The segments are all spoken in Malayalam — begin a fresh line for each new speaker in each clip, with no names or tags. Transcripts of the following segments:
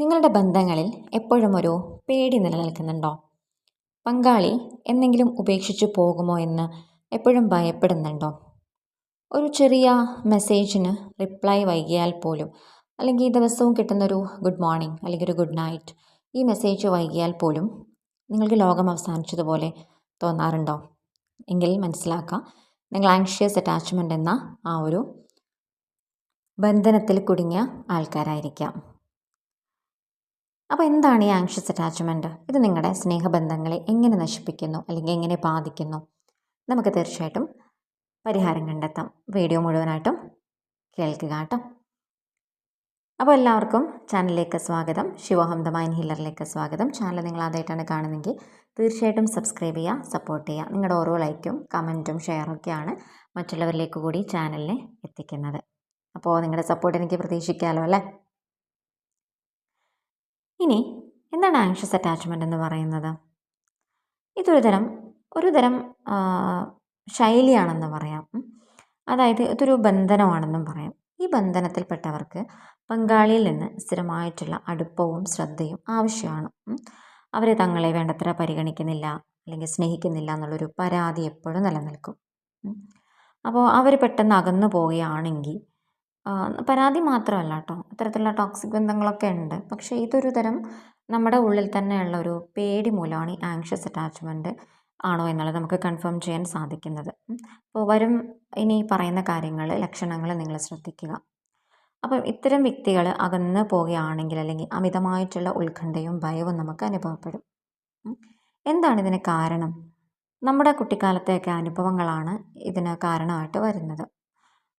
നിങ്ങളുടെ ബന്ധങ്ങളിൽ എപ്പോഴും ഒരു പേടി നിലനിൽക്കുന്നുണ്ടോ? പങ്കാളി എന്നെങ്കിലും ഉപേക്ഷിച്ചു പോകുമോ എന്ന് എപ്പോഴും ഭയപ്പെടുന്നുണ്ടോ? ഒരു ചെറിയ മെസ്സേജിന് റിപ്ലൈ വൈകിയാൽ പോലും അല്ലെങ്കിൽ ഈ ദിവസവും കിട്ടുന്നൊരു ഗുഡ് മോർണിംഗ് അല്ലെങ്കിൽ ഒരു ഗുഡ് നൈറ്റ് ഈ മെസ്സേജ് വൈകിയാൽ പോലും നിങ്ങൾക്ക് ലോകം അവസാനിച്ചതുപോലെ തോന്നാറുണ്ടോ? എങ്കിൽ മനസ്സിലാക്കാം. നിങ്ങൾ ആങ്ഷ്യസ് അറ്റാച്ച്മെന്റ് എന്ന ആ ഒരു ബന്ധനത്തിൽ കുടുങ്ങിയ ആൾക്കാരായിരിക്കാം. അപ്പോൾ എന്താണ് ഈ ആങ്ഷ്യസ് അറ്റാച്ച്മെന്റ് ഇത് നിങ്ങളുടെ സ്നേഹബന്ധങ്ങളെ എങ്ങനെ നശിപ്പിക്കുന്നു? അല്ലെങ്കിൽ എങ്ങനെ ബാധിക്കുന്നു? നമുക്ക് തീർച്ചയായിട്ടും പരിഹാരം കണ്ടെത്താം. വീഡിയോ മുഴുവനായിട്ടും കേൾക്കുക കേട്ടോ. അപ്പോൾ എല്ലാവർക്കും ചാനലിലേക്ക് സ്വാഗതം. ശിവോഹം ദ മൈൻ ഹീലറിലേക്ക് സ്വാഗതം. ചാനൽ നിങ്ങൾ ആദ്യമായിട്ടാണ് കാണുന്നതെങ്കിൽ തീർച്ചയായിട്ടും സബ്സ്ക്രൈബ് ചെയ്യുക സപ്പോർട്ട് ചെയ്യുക. നിങ്ങളുടെ ഓരോ ലൈക്കും കമന്റും ഷെയറും ഒക്കെയാണ് മറ്റുള്ളവരിലേക്ക് കൂടി ചാനലിനെ എത്തിക്കുന്നത്. അപ്പോൾ നിങ്ങളുടെ സപ്പോർട്ട് എനിക്ക് പ്രതീക്ഷിക്കാമല്ലോ അല്ലേ? ഇനി എന്താണ് ആങ്ഷ്യസ് അറ്റാച്ച്മെന്റ് എന്ന് പറയുന്നത്? ഇതൊരു തരം ഒരു തരം ശൈലിയാണെന്ന് പറയാം. അതായത് ഇതൊരു ബന്ധനമാണെന്നും പറയാം. ഈ ബന്ധനത്തിൽപ്പെട്ടവർക്ക് പങ്കാളിയിൽ നിന്ന് സ്ഥിരമായിട്ടുള്ള അടുപ്പവും ശ്രദ്ധയും ആവശ്യമാണ്. അവരെ തങ്ങളെ വേണ്ടത്ര പരിഗണിക്കുന്നില്ല അല്ലെങ്കിൽ സ്നേഹിക്കുന്നില്ല എന്നുള്ളൊരു പരാതി എപ്പോഴും നിലനിൽക്കും. അപ്പോൾ അവർ പെട്ടെന്ന് അകന്നു പോവുകയാണെങ്കിൽ പരാതി മാത്രമല്ല കേട്ടോ. ഇത്തരത്തിലുള്ള ടോക്സിക് ബന്ധങ്ങളൊക്കെ ഉണ്ട്. പക്ഷേ ഇതൊരു തരം നമ്മുടെ ഉള്ളിൽ തന്നെയുള്ള ഒരു പേടി മൂലമാണ് ഈ ആങ്ഷ്യസ് അറ്റാച്ച്മെന്റ് ആണോ എന്നുള്ളത് നമുക്ക് കൺഫേം ചെയ്യാൻ സാധിക്കുന്നത്. അപ്പോൾ വരും ഇനി പറയുന്ന കാര്യങ്ങൾ ലക്ഷണങ്ങൾ നിങ്ങൾ ശ്രദ്ധിക്കുക. അപ്പം ഇത്തരം വ്യക്തികൾ അകന്ന് പോവുകയാണെങ്കിൽ അല്ലെങ്കിൽ അമിതമായിട്ടുള്ള ഉത്കണ്ഠയും ഭയവും നമുക്ക് അനുഭവപ്പെടും. എന്താണ് ഇതിന് കാരണം? നമ്മുടെ കുട്ടിക്കാലത്തെയൊക്കെ അനുഭവങ്ങളാണ് ഇതിന് കാരണമായിട്ട് വരുന്നത്.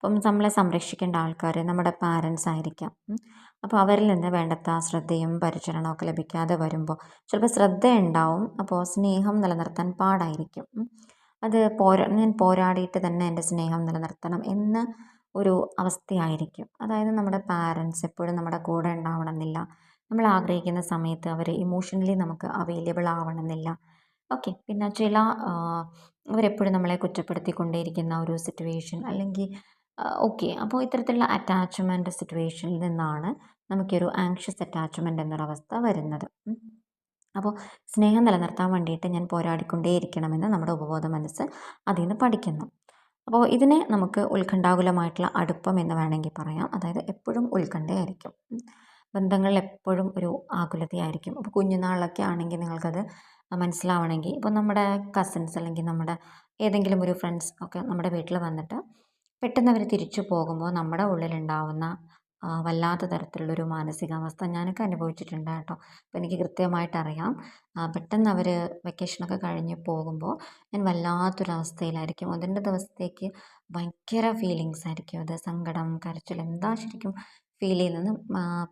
അപ്പം നമ്മളെ സംരക്ഷിക്കേണ്ട ആൾക്കാർ നമ്മുടെ പാരൻസ് ആയിരിക്കാം. അപ്പോൾ അവരിൽ നിന്ന് വേണ്ടത്ര ശ്രദ്ധയും പരിചരണമൊക്കെ ലഭിക്കാതെ വരുമ്പോൾ ചിലപ്പോൾ ശ്രദ്ധ ഉണ്ടാവും അപ്പോൾ സ്നേഹം നിലനിർത്താൻ പാടായിരിക്കും. അത് പോരാ ഞാൻ പോരാടിയിട്ട് തന്നെ എന്റെ സ്നേഹം നിലനിർത്തണം എന്ന ഒരു അവസ്ഥയായിരിക്കും. അതായത് നമ്മുടെ പാരൻസ് എപ്പോഴും നമ്മുടെ കൂടെ ഉണ്ടാവണമെന്നില്ല. നമ്മൾ ആഗ്രഹിക്കുന്ന സമയത്ത് അവർ ഇമോഷണലി നമുക്ക് അവൈലബിൾ ആവണമെന്നില്ല. ഓക്കെ പിന്നെ ചില അവരെപ്പോഴും നമ്മളെ കുറ്റപ്പെടുത്തിക്കൊണ്ടേയിരിക്കുന്ന ഒരു സിറ്റുവേഷൻ അല്ലെങ്കിൽ ഓക്കെ. അപ്പോൾ ഇത്തരത്തിലുള്ള അറ്റാച്ച്മെന്റ് സിറ്റുവേഷനിൽ നിന്നാണ് നമുക്കൊരു ആങ്ഷ്യസ് അറ്റാച്ച്മെന്റ് എന്നൊരവസ്ഥ വരുന്നത്. അപ്പോൾ സ്നേഹം നിലനിർത്താൻ വേണ്ടിയിട്ട് ഞാൻ പോരാടിക്കൊണ്ടേയിരിക്കണമെന്ന് നമ്മുടെ ഉപബോധ മനസ്സ് അതിൽ നിന്ന് പഠിക്കുന്നു. അപ്പോൾ ഇതിനെ നമുക്ക് ഉത്കണ്ഠാകുലമായിട്ടുള്ള അടുപ്പം എന്ന് വേണമെങ്കിൽ പറയാം. അതായത് എപ്പോഴും ഉത്കണ്ഠയായിരിക്കും. ബന്ധങ്ങളിൽ എപ്പോഴും ഒരു ആകുലതയായിരിക്കും. അപ്പോൾ കുഞ്ഞുനാളിലൊക്കെ ആണെങ്കിൽ നിങ്ങൾക്കത് മനസ്സിലാവണമെങ്കിൽ ഇപ്പോൾ നമ്മുടെ കസിൻസ് അല്ലെങ്കിൽ നമ്മുടെ ഏതെങ്കിലും ഒരു ഫ്രണ്ട്സ് ഒക്കെ നമ്മുടെ വീട്ടിൽ വന്നിട്ട് പെട്ടെന്ന് അവർ തിരിച്ചു പോകുമ്പോൾ നമ്മുടെ ഉള്ളിലുണ്ടാവുന്ന വല്ലാത്ത തരത്തിലുള്ളൊരു മാനസികാവസ്ഥ ഞാനൊക്കെ അനുഭവിച്ചിട്ടുണ്ട് കേട്ടോ. അപ്പോൾ എനിക്ക് കൃത്യമായിട്ട് അറിയാം പെട്ടെന്ന് അവർ വെക്കേഷനൊക്കെ കഴിഞ്ഞ് പോകുമ്പോൾ ഞാൻ വല്ലാത്തൊരവസ്ഥയിലായിരിക്കും. അതിന്റെ ദിവസത്തേക്ക് ഭയങ്കര ഫീലിങ്സ് ആയിരിക്കും അത്. സങ്കടം കരച്ചിൽ എന്താ ശരിക്കും ഫീൽ ചെയ്യുന്നത്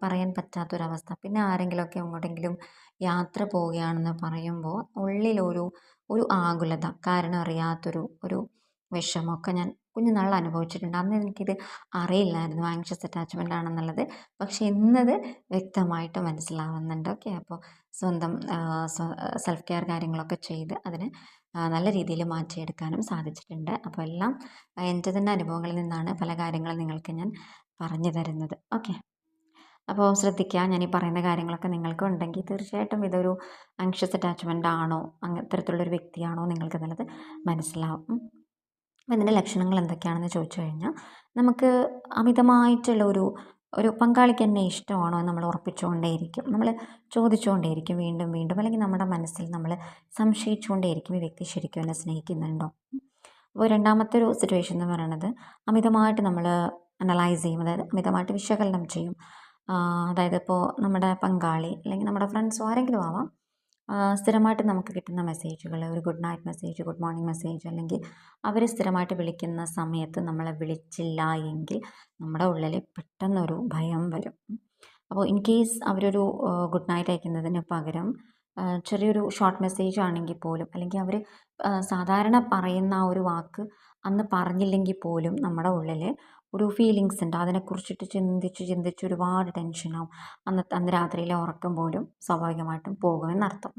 പറയാൻ പറ്റാത്തൊരവസ്ഥ. പിന്നെ ആരെങ്കിലുമൊക്കെ എങ്ങോട്ടെങ്കിലും യാത്ര പോവുകയാണെന്ന് പറയുമ്പോൾ ഉള്ളിലൊരു ഒരു ആകുലത കാരണം അറിയാത്തൊരു ഒരു വിഷമമൊക്കെ ഞാൻ കുഞ്ഞുനാളിൽ അനുഭവിച്ചിട്ടുണ്ട്. അന്ന് എനിക്കിത് അറിയില്ലായിരുന്നു. ആങ്ഷ്യസ് അറ്റാച്ച്മെന്റ് ആണെന്നുള്ളത്. പക്ഷേ ഇന്നത് വ്യക്തമായിട്ട് മനസ്സിലാവുന്നുണ്ട്. ഓക്കെ അപ്പോൾ സ്വന്തം സെൽഫ് കെയർ കാര്യങ്ങളൊക്കെ ചെയ്ത് അതിനെ നല്ല രീതിയിൽ മാറ്റിയെടുക്കാനും സാധിച്ചിട്ടുണ്ട്. അപ്പോൾ എല്ലാം എന്റെ തന്നെ അനുഭവങ്ങളിൽ നിന്നാണ് പല കാര്യങ്ങളും നിങ്ങൾക്ക് ഞാൻ പറഞ്ഞു തരുന്നത്. ഓക്കെ. അപ്പോൾ ശ്രദ്ധിക്കുക ഞാൻ ഈ പറയുന്ന കാര്യങ്ങളൊക്കെ നിങ്ങൾക്ക് ഉണ്ടെങ്കിൽ തീർച്ചയായിട്ടും ഇതൊരു ആങ്ഷ്യസ് അറ്റാച്ച്മെന്റ് ആണോ? അങ്ങനെ ഇത്തരത്തിലുള്ളൊരു വ്യക്തിയാണോ? നിങ്ങൾക്ക് നല്ലത് മനസ്സിലാവും. ഇതിന്റെ ലക്ഷണങ്ങൾ എന്തൊക്കെയാണെന്ന് ചോദിച്ചു കഴിഞ്ഞാൽ നമുക്ക് അമിതമായിട്ടുള്ള ഒരു ഒരു പങ്കാളിക്ക് എന്നെ ഇഷ്ടമാണോ എന്ന് നമ്മൾ ഉറപ്പിച്ചുകൊണ്ടേയിരിക്കും. നമ്മൾ ചോദിച്ചുകൊണ്ടേയിരിക്കും വീണ്ടും വീണ്ടും. അല്ലെങ്കിൽ നമ്മുടെ മനസ്സിൽ നമ്മൾ സംശയിച്ചുകൊണ്ടേയിരിക്കും ഈ വ്യക്തി ശരിക്കും എന്നെ സ്നേഹിക്കുന്നുണ്ടോ. അപ്പോൾ രണ്ടാമത്തെ ഒരു സിറ്റുവേഷൻ എന്ന് പറയുന്നത് അമിതമായിട്ട് നമ്മൾ അനലൈസ് ചെയ്യും. അതായത് അമിതമായിട്ട് വിശകലനം ചെയ്യും. അതായത് ഇപ്പോൾ നമ്മുടെ പങ്കാളി അല്ലെങ്കിൽ നമ്മുടെ ഫ്രണ്ട്സോ ആരെങ്കിലും ആവാം. സ്ഥിരമായിട്ട് നമുക്ക് കിട്ടുന്ന മെസ്സേജുകൾ ഒരു good night message good morning message അല്ലെങ്കിൽ അവർ സ്ഥിരമായിട്ട് വിളിക്കുന്ന സമയത്ത് നമ്മളെ വിളിച്ചില്ല എങ്കിൽ നമ്മുടെ ഉള്ളിൽ പെട്ടെന്നൊരു ഭയം വരും. അപ്പോൾ ഇൻ കേസ് അവരൊരു ഗുഡ് നൈറ്റ് അയക്കുന്നതിന് പകരം ചെറിയൊരു ഷോർട്ട് മെസ്സേജ് ആണെങ്കിൽ പോലും അല്ലെങ്കിൽ അവർ സാധാരണ പറയുന്ന ആ ഒരു വാക്ക് അന്ന് പറഞ്ഞില്ലെങ്കിൽ പോലും നമ്മുടെ ഉള്ളിൽ ഒരു ഫീലിങ്സ് ഉണ്ട്. അതിനെക്കുറിച്ചിട്ട് ചിന്തിച്ച് ചിന്തിച്ച് ഒരുപാട് ടെൻഷനാവും അന്നത്തെ അന്ന് രാത്രിയിലെ ഉറക്കം പോലും സ്വാഭാവികമായിട്ടും പോകുമെന്നർത്ഥം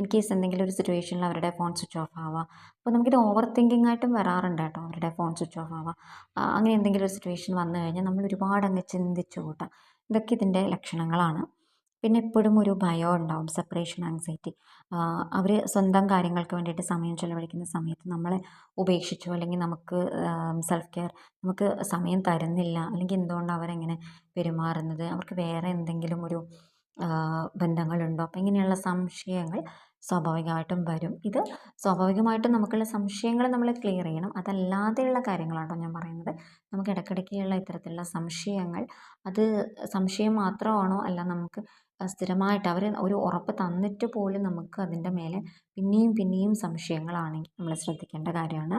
ഇൻ കേസ് എന്തെങ്കിലും ഒരു സിറ്റുവേഷനിൽ അവരുടെ ഫോൺ സ്വിച്ച് ഓഫ് ആവുക അപ്പോൾ നമുക്കിത് ഓവർ തിങ്കിങ് ആയിട്ടും വരാറുണ്ട് കേട്ടോ അവരുടെ ഫോൺ സ്വിച്ച് ഓഫ് ആവുക അങ്ങനെ എന്തെങ്കിലും ഒരു സിറ്റുവേഷൻ വന്നു കഴിഞ്ഞാൽ നമ്മൾ ഒരുപാട് അങ്ങ് ചിന്തിച്ചു കൂട്ടാം. ഇതൊക്കെ ഇതിന്റെ ലക്ഷണങ്ങളാണ്. പിന്നെ എപ്പോഴും ഒരു ഭയം ഉണ്ടാവും. സെപ്പറേഷൻ ആങ്സൈറ്റി അവർ സ്വന്തം കാര്യങ്ങൾക്ക് വേണ്ടിയിട്ട് സമയം ചിലവഴിക്കുന്ന സമയത്ത് നമ്മളെ ഉപേക്ഷിച്ചു അല്ലെങ്കിൽ നമുക്ക് സെൽഫ് കെയർ നമുക്ക് സമയം തരുന്നില്ല. അല്ലെങ്കിൽ എന്തുകൊണ്ടാണ് അവരെങ്ങനെ പെരുമാറുന്നത്? അവർക്ക് വേറെ എന്തെങ്കിലും ഒരു ബന്ധങ്ങളുണ്ടോ? അപ്പം ഇങ്ങനെയുള്ള സംശയങ്ങൾ സ്വാഭാവികമായിട്ടും വരും. ഇത് സ്വാഭാവികമായിട്ടും നമുക്കുള്ള സംശയങ്ങൾ നമ്മൾ ക്ലിയർ ചെയ്യണം. അതല്ലാതെയുള്ള കാര്യങ്ങളാട്ടോ ഞാൻ പറയുന്നത്. നമുക്ക് ഇടയ്ക്കിടയ്ക്കുള്ള ഇത്തരത്തിലുള്ള സംശയങ്ങൾ. അത് സംശയം മാത്രമാണോ? അല്ല നമുക്ക് സ്ഥിരമായിട്ട് അവർ ഒരു ഉറപ്പ് തന്നിട്ട് പോലും നമുക്ക് അതിന്റെ മേലെ പിന്നെയും പിന്നെയും സംശയങ്ങളാണെങ്കിൽ നമ്മൾ ശ്രദ്ധിക്കേണ്ട കാര്യമാണ്.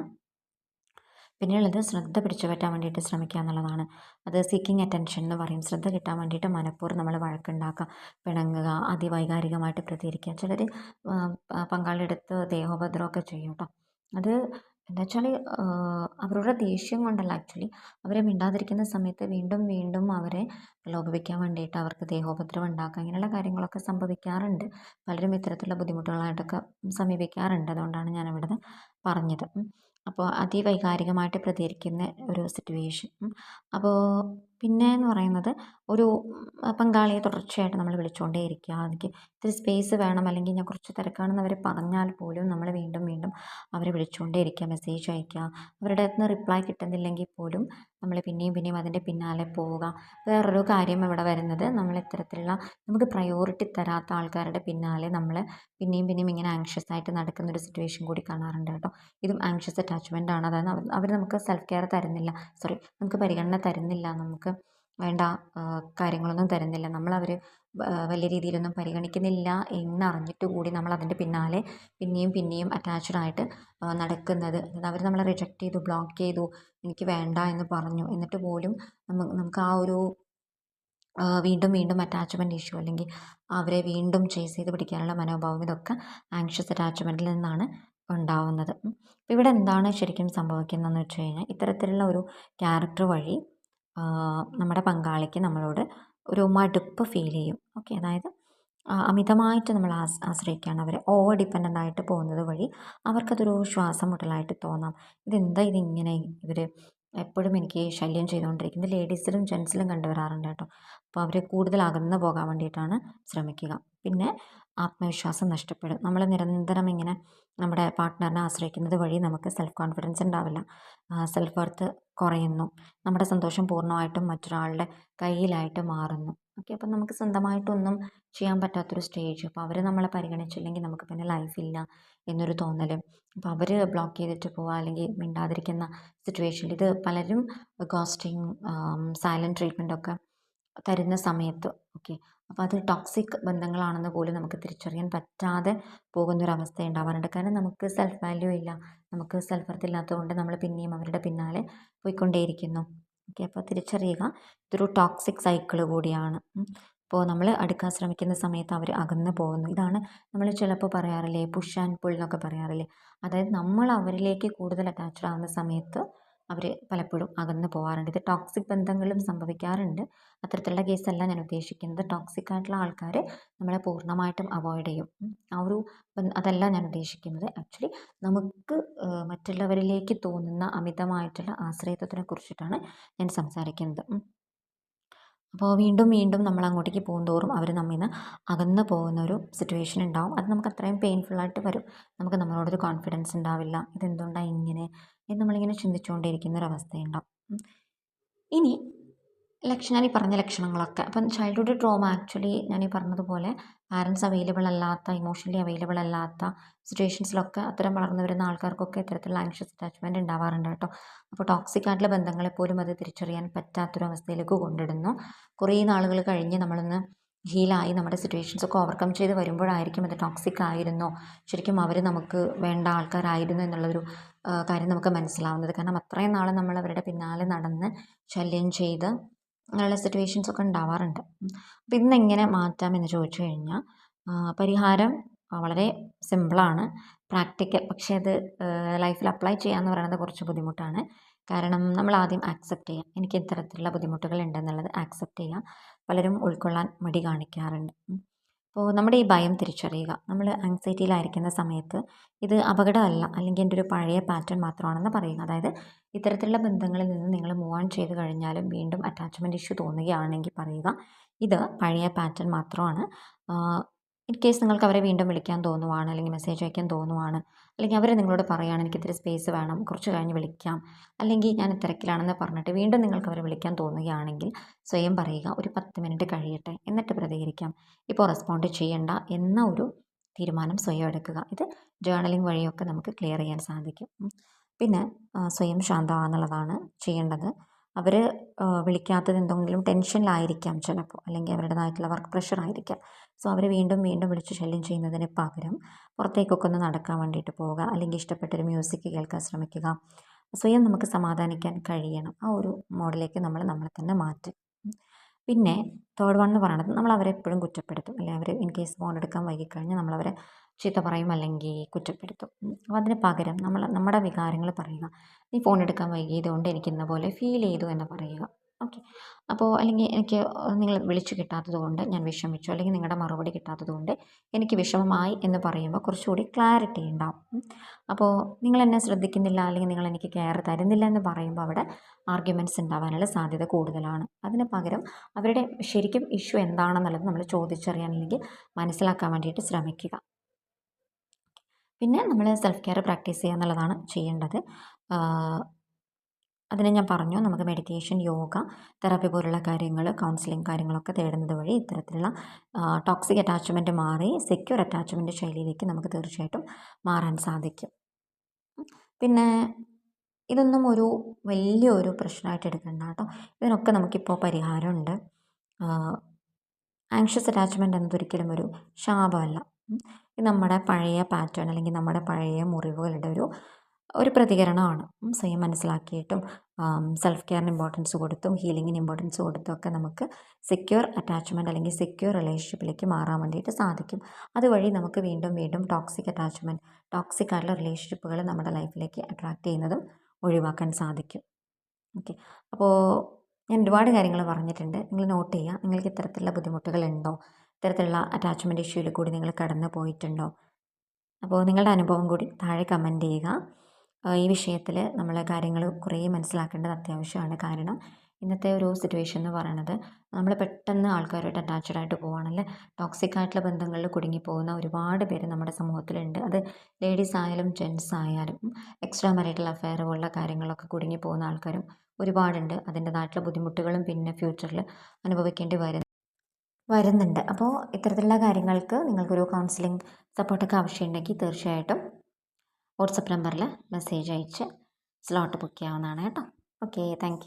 പിന്നെയുള്ളത് ശ്രദ്ധ പിടിച്ചു പറ്റാൻ വേണ്ടിയിട്ട് ശ്രമിക്കുക എന്നുള്ളതാണ്. അത് സീക്കിങ് അറ്റൻഷൻ എന്ന് പറയും. ശ്രദ്ധ കിട്ടാൻ വേണ്ടിയിട്ട് മനഃപൂർവം നമ്മൾ വഴക്കുണ്ടാക്കുക പിണങ്ങുക അതിവൈകാരികമായിട്ട് പ്രതികരിക്കുക. ചിലർ പങ്കാളിയെടുത്ത് ദേഹോപദ്രവമൊക്കെ ചെയ്യും കേട്ടോ. അത് എന്താ വെച്ചാൽ അവരുടെ ദേഷ്യം കൊണ്ടല്ല. ആക്ച്വലി അവരെ മിണ്ടാതിരിക്കുന്ന സമയത്ത് വീണ്ടും വീണ്ടും അവരെ പ്രലോഭിപ്പിക്കാൻ വേണ്ടിയിട്ട് അവർക്ക് ദേഹോപദ്രവം ഉണ്ടാക്കുക ഇങ്ങനെയുള്ള കാര്യങ്ങളൊക്കെ സംഭവിക്കാറുണ്ട്. പലരും ഇത്തരത്തിലുള്ള ബുദ്ധിമുട്ടുകളായിട്ടൊക്കെ സമീപിക്കാറുണ്ട്. അതുകൊണ്ടാണ് ഞാനിവിടെ പറഞ്ഞത്. അപ്പോൾ അതിവൈകാരികമായിട്ട് പ്രതികരിക്കുന്ന ഒരു സിറ്റുവേഷൻ അപ്പോൾ പിന്നെ എന്ന് പറയുന്നത് ഒരു പങ്കാളിയെ തുടർച്ചയായിട്ട് നമ്മൾ വിളിച്ചുകൊണ്ടേ ഇരിക്കുക എനിക്ക് ഇത്തിരി സ്പേസ് വേണം. അല്ലെങ്കിൽ ഞാൻ കുറച്ച് തിരക്കാണെന്ന് അവർ പറഞ്ഞാൽ പോലും നമ്മൾ വീണ്ടും വീണ്ടും അവരെ വിളിച്ചുകൊണ്ടേ ഇരിക്കുക മെസ്സേജ് അയക്കുക. അവരുടെ അടുത്ത് നിന്ന് റിപ്ലൈ കിട്ടുന്നില്ലെങ്കിൽ പോലും നമ്മൾ പിന്നെയും പിന്നെയും അതിന്റെ പിന്നാലെ പോവുക. വേറൊരു കാര്യം ഇവിടെ വരുന്നത് നമ്മൾ ഇത്തരത്തിലുള്ള നമുക്ക് പ്രയോറിറ്റി തരാത്ത ആൾക്കാരുടെ പിന്നാലെ നമ്മൾ പിന്നെയും പിന്നെയും ഇങ്ങനെ ആങ്ഷ്യസ് ആയിട്ട് നടക്കുന്ന ഒരു സിറ്റുവേഷൻ കൂടി കാണാറുണ്ട് കേട്ടോ. ഇതും ആങ്ഷ്യസ് അറ്റാച്ച്മെന്റ് ആണ്. അതായത് അവർ നമുക്ക് സെൽഫ് കെയർ തരുന്നില്ല. സോറി നമുക്ക് പരിഗണന തരുന്നില്ല. നമുക്ക് വേണ്ട കാര്യങ്ങളൊന്നും തരുന്നില്ല. നമ്മളവർ വലിയ രീതിയിലൊന്നും പരിഗണിക്കുന്നില്ല എന്നറിഞ്ഞിട്ട് കൂടി നമ്മൾ അതിന്റെ പിന്നാലെ പിന്നെയും പിന്നെയും അറ്റാച്ച്ഡ് ആയിട്ട് നടക്കുന്നത്. അവർ നമ്മളെ റിജക്റ്റ് ചെയ്തു ബ്ലോക്ക് ചെയ്തു എനിക്ക് വേണ്ട എന്ന് പറഞ്ഞു. എന്നിട്ട് പോലും നമുക്ക് ആ ഒരു വീണ്ടും വീണ്ടും അറ്റാച്ച്മെന്റ് ഇഷ്യൂ അല്ലെങ്കിൽ അവരെ വീണ്ടും ചേസ് ചെയ്ത് പിടിക്കാനുള്ള മനോഭാവം ഇതൊക്കെ ആങ്ഷ്യസ് അറ്റാച്ച്മെന്റിൽ നിന്നാണ് ഉണ്ടാവുന്നത്. ഇവിടെ എന്താണ് ശരിക്കും സംഭവിക്കുന്നതെന്ന് വെച്ച് കഴിഞ്ഞാൽ ഇത്തരത്തിലുള്ള ഒരു ക്യാരക്ടർ വഴി നമ്മുടെ പങ്കാളിക്ക് നമ്മളോട് ഒരു മടുപ്പ് ഫീൽ ചെയ്യും. ഓക്കെ അതായത് അമിതമായിട്ട് നമ്മൾ ആസ് ആശ്രയിക്കുകയാണ് അവരെ. ഓവർ ഡിപ്പെൻഡന്റ് ആയിട്ട് പോകുന്നത് വഴി അവർക്കതൊരു ശ്വാസം മുട്ടലായിട്ട് തോന്നാം. ഇതെന്താ ഇതിങ്ങനെ? ഇവർ എപ്പോഴും എനിക്ക് ശല്യം ചെയ്തുകൊണ്ടിരിക്കുന്നത് ലേഡീസിലും ജെൻസിലും കണ്ടുവരാറുണ്ട് കേട്ടോ. അപ്പോൾ അവർ കൂടുതൽ അകന്നു പോകാൻ വേണ്ടിയിട്ടാണ് ശ്രമിക്കുക. പിന്നെ ആത്മവിശ്വാസം നഷ്ടപ്പെടും. നമ്മൾ നിരന്തരം ഇങ്ങനെ നമ്മുടെ പാർട്ട്ണറിനെ ആശ്രയിക്കുന്നത് വഴി നമുക്ക് സെൽഫ് കോൺഫിഡൻസ് ഉണ്ടാവില്ല. സെൽഫ് വർത്ത് കുറയുന്നു. നമ്മുടെ സന്തോഷം പൂർണമായിട്ടും മറ്റൊരാളുടെ കയ്യിലായിട്ട് മാറുന്നു. ഓക്കെ അപ്പം നമുക്ക് സ്വന്തമായിട്ടൊന്നും ചെയ്യാൻ പറ്റാത്തൊരു സ്റ്റേജ് അപ്പോൾ അവർ നമ്മളെ പരിഗണിച്ചില്ലെങ്കിൽ നമുക്ക് പിന്നെ ലൈഫില്ല എന്നൊരു തോന്നൽ അപ്പോൾ അവർ ബ്ലോക്ക് ചെയ്തിട്ട് പോവുക അല്ലെങ്കിൽ മിണ്ടാതിരിക്കുന്ന സിറ്റുവേഷൻ ഇത് പലരും ഗോസ്റ്റിങ് സൈലന്റ് ട്രീറ്റ്മെന്റ് ഒക്കെ തരുന്ന സമയത്ത് ഓക്കെ. അപ്പോൾ അത് ടോക്സിക് ബന്ധങ്ങളാണെന്ന് പോലും നമുക്ക് തിരിച്ചറിയാൻ പറ്റാതെ പോകുന്നൊരവസ്ഥ ഉണ്ടാവാറുണ്ട് കാരണം നമുക്ക് സെൽഫ് വാല്യൂ ഇല്ല. നമുക്ക് സെൽഫ് വർത്ത് ഇല്ലാത്തതുകൊണ്ട് നമ്മൾ പിന്നെയും അവരുടെ പിന്നാലെ പോയിക്കൊണ്ടേയിരിക്കുന്നു. ഓക്കെ. അപ്പോൾ തിരിച്ചറിയുക ഇതൊരു ടോക്സിക് സൈക്കിൾ കൂടിയാണ്. അപ്പോൾ നമ്മൾ അടുക്കാൻ ശ്രമിക്കുന്ന സമയത്ത് അവർ അകന്നു പോകുന്നു. ഇതാണ് നമ്മൾ ചിലപ്പോൾ പറയാറില്ലേ പുഷ് ആൻഡ് പുൾ എന്നൊക്കെ പറയാറില്ലേ? അതായത് നമ്മൾ അവരിലേക്ക് കൂടുതൽ അറ്റാച്ച്ഡ് ആവുന്ന സമയത്ത് അവർ പലപ്പോഴും അകന്നു പോകാറുണ്ട് ഇത് ടോക്സിക് ബന്ധങ്ങളും സംഭവിക്കാറുണ്ട്. അത്തരത്തിലുള്ള കേസല്ല ഞാൻ ഉദ്ദേശിക്കുന്നത്. ടോക്സിക് ആയിട്ടുള്ള ആൾക്കാർ നമ്മളെ പൂർണമായിട്ടും അവോയ്ഡ് ചെയ്യും. ആ ഒരു അതല്ല ഞാൻ ഉദ്ദേശിക്കുന്നത്. ആക്ച്വലി നമുക്ക് മറ്റുള്ളവരിലേക്ക് തോന്നുന്ന അമിതമായിട്ടുള്ള ആശ്രയത്വത്തിനെ കുറിച്ചിട്ടാണ് ഞാൻ സംസാരിക്കുന്നത്. അപ്പോൾ വീണ്ടും വീണ്ടും നമ്മൾ അങ്ങോട്ടേക്ക് പോകുന്തോറും അവർ നമ്മിൽ നിന്ന് അകന്നു പോകുന്ന ഒരു സിറ്റുവേഷൻ ഉണ്ടാവും അത് നമുക്ക് അത്രയും പെയിൻഫുള്ളായിട്ട് വരും. നമുക്ക് നമ്മളോടൊരു കോൺഫിഡൻസ് ഉണ്ടാവില്ല ഇതെന്തുകൊണ്ടാണ് ഇങ്ങനെ? എന്ന് നമ്മളിങ്ങനെ ചിന്തിച്ചുകൊണ്ടിരിക്കുന്ന ഒരു അവസ്ഥയുണ്ടാവും ഇനി ലക്ഷ ഞാനീ പറഞ്ഞ ലക്ഷണങ്ങളൊക്കെ. അപ്പം ചൈൽഡ്ഹുഡ് ട്രോമ ആക്ച്വലി ഞാൻ ഈ പറഞ്ഞതുപോലെ പാരൻസ് അവൈലബിൾ അല്ലാത്ത ഇമോഷണലി അവൈലബിൾ അല്ലാത്ത സിറ്റുവേഷൻസിലൊക്കെ അത്തരം വളർന്നു വരുന്ന ആൾക്കാർക്കൊക്കെ ഇത്തരത്തിലുള്ള ആങ്ഷ്യസ് അറ്റാച്ച്മെന്റ് ഉണ്ടാവാറുണ്ട് കേട്ടോ. അപ്പോൾ ടോക്സിക് ആയിട്ടുള്ള ബന്ധങ്ങളെപ്പോലും അത് തിരിച്ചറിയാൻ പറ്റാത്തൊരു അവസ്ഥയിലേക്ക് കൊണ്ടിടുന്നു. കുറേ നാളുകൾ കഴിഞ്ഞ് നമ്മളൊന്ന് ഹീലായി നമ്മുടെ സിറ്റുവേഷൻസ് ഒക്കെ ഓവർകം ചെയ്ത് വരുമ്പോഴായിരിക്കും അത് ടോക്സിക് ആയിരുന്നോ. ശരിക്കും അവർ നമുക്ക് വേണ്ട ആൾക്കാരായിരുന്നു എന്നുള്ളൊരു കാര്യം നമുക്ക് മനസ്സിലാവുന്നത്. കാരണം അത്രയും നാൾ നമ്മൾ അവരുടെ പിന്നാലെ നടന്ന് ശല്യം ചെയ്ത് അങ്ങനെയുള്ള സിറ്റുവേഷൻസൊക്കെ ഉണ്ടാവാറുണ്ട്. അപ്പം ഇന്നെങ്ങനെ മാറ്റാമെന്ന് ചോദിച്ചു കഴിഞ്ഞാൽ പരിഹാരം വളരെ സിമ്പിളാണ് പ്രാക്ടിക്കൽ പക്ഷേ അത് ലൈഫിൽ അപ്ലൈ ചെയ്യുക എന്ന് പറയുന്നത് കുറച്ച് ബുദ്ധിമുട്ടാണ്. കാരണം നമ്മൾ ആദ്യം ആക്സെപ്റ്റ് ചെയ്യുക എനിക്ക് ഇത്തരത്തിലുള്ള ബുദ്ധിമുട്ടുകൾ ഉണ്ടെന്നുള്ളത് ആക്സെപ്റ്റ് ചെയ്യുക പലരും ഉൾക്കൊള്ളാൻ മടി കാണിക്കാറുണ്ട്. അപ്പോൾ നമ്മുടെ ഈ ഭയം തിരിച്ചറിയുക. നമ്മൾ ആങ്സൈറ്റിയിലായിരിക്കുന്ന സമയത്ത് ഇത് അപകടമല്ല അല്ലെങ്കിൽ എന്റെ ഒരു പഴയ പാറ്റേൺ മാത്രമാണെന്ന് പറയുക. അതായത് ഇത്തരത്തിലുള്ള ബന്ധങ്ങളിൽ നിന്ന് നിങ്ങൾ മൂവ് ഓൺ ചെയ്ത് കഴിഞ്ഞാലും വീണ്ടും അറ്റാച്ച്മെന്റ് ഇഷ്യൂ തോന്നുകയാണെങ്കിൽ പറയുക ഇത് പഴയ പാറ്റേൺ മാത്രമാണ്. ഇൻ കേസ് നിങ്ങൾക്ക് അവരെ വീണ്ടും വിളിക്കാൻ തോന്നുവാണ് അല്ലെങ്കിൽ മെസ്സേജ് അയക്കാൻ തോന്നുവാണ് അല്ലെങ്കിൽ അവർ നിങ്ങളോട് പറയുകയാണ് ഇത്തിരി സ്പേസ് വേണം കുറച്ച് കഴിഞ്ഞ് വിളിക്കാം. അല്ലെങ്കിൽ ഞാൻ തിരക്കിലാണെന്ന് പറഞ്ഞിട്ട് വീണ്ടും നിങ്ങൾക്ക് അവരെ വിളിക്കാൻ തോന്നുകയാണെങ്കിൽ സ്വയം പറയുക ഒരു പത്ത് മിനിറ്റ് കഴിയട്ടെ എന്നിട്ട് പ്രതികരിക്കാം. ഇപ്പോൾ റെസ്പോണ്ട് ചെയ്യണ്ട എന്ന ഒരു തീരുമാനം സ്വയം എടുക്കുക. ഇത് ജേണലിംഗ് വഴിയൊക്കെ നമുക്ക് ക്ലിയർ ചെയ്യാൻ സാധിക്കും. പിന്നെ സ്വയം ശാന്തമാകുന്നുള്ളതാണ് ചെയ്യേണ്ടത്. അവർ വിളിക്കാത്തത് എന്തെങ്കിലും ടെൻഷനിലായിരിക്കാം ചിലപ്പോൾ. അല്ലെങ്കിൽ അവരുടേതായിട്ടുള്ള വർക്ക് പ്രഷർ ആയിരിക്കാം സോ അവർ വീണ്ടും വീണ്ടും വിളിച്ച് ശല്യം ചെയ്യുന്നതിന് പകരം പുറത്തേക്കൊക്കെ ഒന്ന് നടക്കാൻ വേണ്ടിയിട്ട് പോവുക. അല്ലെങ്കിൽ ഇഷ്ടപ്പെട്ടൊരു മ്യൂസിക് കേൾക്കാൻ ശ്രമിക്കുക. സ്വയം നമുക്ക് സമാധാനിക്കാൻ കഴിയണം. ആ ഒരു മോഡലേക്ക് നമ്മൾ നമ്മളെ തന്നെ മാറ്റും. പിന്നെ തേർഡ് വൺ എന്ന് പറയുന്നത് നമ്മൾ അവരെ എപ്പോഴും കുറ്റപ്പെടുത്തും. അല്ലെങ്കിൽ അവർ ഇൻ കേസ് ഫോൺ എടുക്കാൻ വൈകിക്കഴിഞ്ഞാൽ നമ്മളവരെ ചീത്ത പറയും അല്ലെങ്കിൽ കുറ്റപ്പെടുത്തും. അപ്പോൾ അതിന് പകരം നമ്മൾ നമ്മുടെ വികാരങ്ങൾ പറയുക. നീ ഫോൺ എടുക്കാൻ വൈകിയത് കൊണ്ട് എനിക്ക് ഇന്ന പോലെ ഫീൽ ചെയ്തു എന്ന് പറയുക. ഓക്കെ. അപ്പോൾ അല്ലെങ്കിൽ എനിക്ക് നിങ്ങൾ വിളിച്ചു കിട്ടാത്തതുകൊണ്ട് ഞാൻ വിഷമിച്ചു. അല്ലെങ്കിൽ നിങ്ങളുടെ മറുപടി കിട്ടാത്തതുകൊണ്ട് എനിക്ക് വിഷമമായി എന്ന് പറയുമ്പോൾ കുറച്ചുകൂടി ക്ലാരിറ്റി ഉണ്ടാവും. അപ്പോൾ നിങ്ങൾ എന്നെ ശ്രദ്ധിക്കുന്നില്ല അല്ലെങ്കിൽ നിങ്ങൾ എനിക്ക് കെയർ തരുന്നില്ല എന്ന് പറയുമ്പോൾ അവിടെ ആർഗ്യുമെന്റ്സ് ഉണ്ടാവാനുള്ള സാധ്യത കൂടുതലാണ്. അതിന് പകരം അവരുടെ ശരിക്കും ഇഷ്യൂ എന്താണെന്നുള്ളത് നമ്മൾ ചോദിച്ചറിയാൻ അല്ലെങ്കിൽ മനസ്സിലാക്കാൻ വേണ്ടിയിട്ട് ശ്രമിക്കുക. പിന്നെ നമ്മൾ സെൽഫ് കെയർ പ്രാക്ടീസ് ചെയ്യുക എന്നുള്ളതാണ് ചെയ്യേണ്ടത്. അതിനെ ഞാൻ പറഞ്ഞു. നമുക്ക് മെഡിറ്റേഷൻ യോഗ തെറാപ്പി പോലുള്ള കാര്യങ്ങൾ കൗൺസിലിംഗ് കാര്യങ്ങളൊക്കെ തേടുന്നത് വഴി ഇത്തരത്തിലുള്ള ടോക്സിക് അറ്റാച്ച്മെന്റ് മാറി സെക്യൂർ അറ്റാച്ച്മെന്റ് ശൈലിയിലേക്ക് നമുക്ക് തീർച്ചയായിട്ടും മാറാൻ സാധിക്കും. പിന്നെ ഇതൊന്നും ഒരു വലിയൊരു പ്രശ്നമായിട്ട് എടുക്കണ്ട കേട്ടോ. ഇതിനൊക്കെ നമുക്കിപ്പോൾ പരിഹാരമുണ്ട്. ആങ്ഷ്യസ് അറ്റാച്ച്മെന്റ് എന്നതൊരിക്കലും ഒരു ശാപമല്ല. നമ്മുടെ പഴയ പാറ്റേൺ അല്ലെങ്കിൽ നമ്മുടെ പഴയ മുറിവുകളുടെ ഒരു ഒരു പ്രതികരണമാണ്. സ്വയം മനസ്സിലാക്കിയിട്ടും സെൽഫ് കെയറിന് ഇമ്പോർട്ടൻസ് കൊടുത്തും ഹീലിങ്ങിന് ഇമ്പോർട്ടൻസ് കൊടുത്തും ഒക്കെ നമുക്ക് സെക്യൂർ അറ്റാച്ച്മെന്റ് അല്ലെങ്കിൽ സെക്യൂർ റിലേഷൻഷിപ്പിലേക്ക് മാറാൻ വേണ്ടിയിട്ട് സാധിക്കും. അതുവഴി നമുക്ക് വീണ്ടും വീണ്ടും ടോക്സിക് അറ്റാച്ച്മെന്റ് ടോക്സിക് ആയിട്ടുള്ള റിലേഷൻഷിപ്പുകൾ നമ്മുടെ ലൈഫിലേക്ക് അട്രാക്റ്റ് ചെയ്യുന്നതും ഒഴിവാക്കാൻ സാധിക്കും. ഓക്കെ അപ്പോൾ ഞാൻ ഒരുപാട് കാര്യങ്ങൾ പറഞ്ഞിട്ടുണ്ട്. നിങ്ങൾ നോട്ട് ചെയ്യുക നിങ്ങൾക്ക് ഇത്തരത്തിലുള്ള ബുദ്ധിമുട്ടുകളുണ്ടോ ഇത്തരത്തിലുള്ള അറ്റാച്ച്മെന്റ് ഇഷ്യൂയിൽ കൂടി നിങ്ങൾ കടന്നു പോയിട്ടുണ്ടോ? അപ്പോൾ നിങ്ങളുടെ അനുഭവം കൂടി താഴെ കമന്റ് ചെയ്യുക. ഈ വിഷയത്തിൽ നമ്മൾ കാര്യങ്ങൾ കുറേ മനസ്സിലാക്കേണ്ടത് അത്യാവശ്യമാണ്. കാരണം ഇന്നത്തെ ഒരു സിറ്റുവേഷൻ എന്ന് പറയുന്നത് നമ്മൾ പെട്ടെന്ന് ആൾക്കാരുമായിട്ട് അറ്റാച്ച്ഡ് ആയിട്ട് പോവുകയാണല്ലേ ടോക്സിക് ആയിട്ടുള്ള ബന്ധങ്ങളിൽ കുടുങ്ങി പോകുന്ന ഒരുപാട് പേര് നമ്മുടെ സമൂഹത്തിലുണ്ട്. അത് ലേഡീസ് ആയാലും ജെൻസ് ആയാലും എക്സ്ട്രാ മാരിറ്റൽ അഫെയർ പോലുള്ള കാര്യങ്ങളൊക്കെ കുടുങ്ങി പോകുന്ന ആൾക്കാരും ഒരുപാടുണ്ട്. അതിന്റെതായിട്ടുള്ള ബുദ്ധിമുട്ടുകളും പിന്നെ ഫ്യൂച്ചറിൽ അനുഭവിക്കേണ്ടി വരും വരുന്നുണ്ട്. അപ്പോൾ ഇത്തരത്തിലുള്ള കാര്യങ്ങൾക്ക് നിങ്ങൾക്കൊരു കൗൺസിലിംഗ് സപ്പോർട്ടൊക്കെ ആവശ്യമുണ്ടെങ്കിൽ തീർച്ചയായിട്ടും വാട്സപ്പ് നമ്പറിൽ മെസ്സേജ് അയച്ച് സ്ലോട്ട് ബുക്ക് ചെയ്യാവുന്നതാണ് കേട്ടോ. Okay thank